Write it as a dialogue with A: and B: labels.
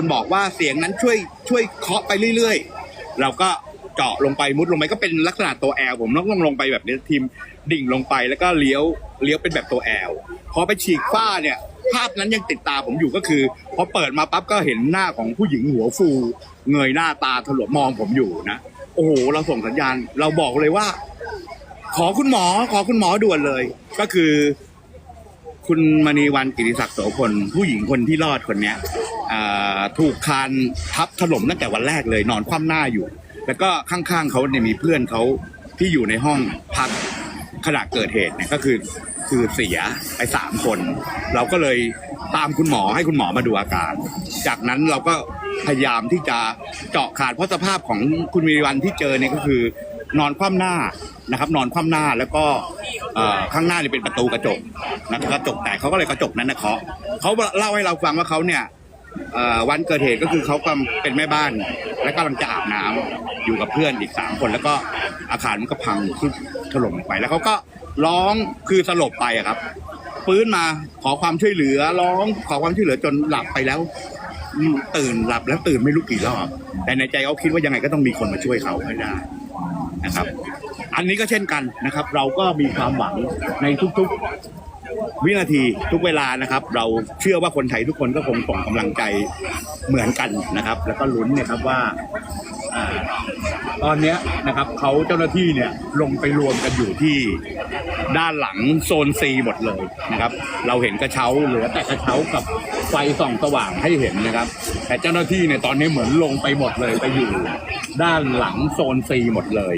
A: ันบอกว่าเสียงนั้นช่วยช่วยเคาะไปเรื่อยๆ เราก็เจาะลงไปมุดลงไปก็เป็นลักษณะตัวแอลผมต้องลงลงไปแบบนี้ทีมดิ่งลงไปแล้วก็เลี้ยวเลี้ยวเป็นแบบตัวแอลพอไปฉีกฝ้าเนี่ย ภาพนั้นยังติดตาผมอยู่ก็คือพอเปิดมาปั๊บก็เห็นหน้าของผู้หญิงหัวฟู เงยหน้าตาถลวมมองผมอยู่นะโอ้โหเราส่งสัญญาณเราบอกเลยว่า ขอคุณหมอขอคุณหมอด่วนเลย ก็คือ คุณมณีวันกิติศักดิ์โสพลผู้หญิงคนที่รอดคนเนี้ย ถูกคานทับถล่มตั้งแต่วันแรกเลย นอนคว่ำหน้าอยู่ แล้วก็ข้างๆเขาเนี่ยมีเพื่อนเขาที่อยู่ในห้องพักขณะเกิดเหตุเนี่ยก็คือคือเสียไปสามคน เราก็เลยตามคุณหมอให้คุณหมอมาดูอาการ จากนั้นเราก็พยายามที่จะเจาะขาดเพราะสภาพของคุณมีวันที่เจอเนี่ยก็คือนอนคว่ำหน้านะครับ นอนคว่ำหน้าแล้วก็ข้างหน้านี่เป็นประตูกระจกนะกระจกแตกเขาก็เลยกระจกนั้นนะเคาะเขาเล่าให้เราฟังว่าเขาเนี่ย วันเกิดเหตุก็คือเขากำลังเป็นแม่บ้าน และกำลังจะอาบน้ำอยู่กับเพื่อนอีกสามคน แล้วก็อาคารมันก็พังทรุดถล่มไปแล้วเขาก็ร้องคือสลบไปครับฟื้นมาขอความช่วยเหลือร้องขอความช่วยเหลือจนหลับไปแล้วตื่นหลับแล้วตื่นไม่รู้กี่รอบแต่ในใจเขาคิดว่ายังไงก็ต้องมีคนมาช่วยเขาให้ได้นะครับ อันนี้ก็เช่นกันนะครับ เราก็มีความหวังในทุกๆ วินาทีทุกเวลานะครับ เราเชื่อว่าคนไทยทุกคนก็คงส่งกำลังใจเหมือนกันนะครับ แล้วก็ลุ้นเนี่ยครับว่าอ่าตอนเนี้ยนะครับเขาเจ้าหน้าที่เนี่ยลงไปรวมกันอยู่ที่ด้านหลังโซนซีหมดเลยนะครับ เราเห็นกระเช้าเหลือแต่กระเช้ากับไฟส่องสว่างให้เห็นนะครับ แต่เจ้าหน้าที่เนี่ยตอนนี้เหมือนลงไปหมดเลยไปอยู่ ด้านหลังโซนซีหมดเลย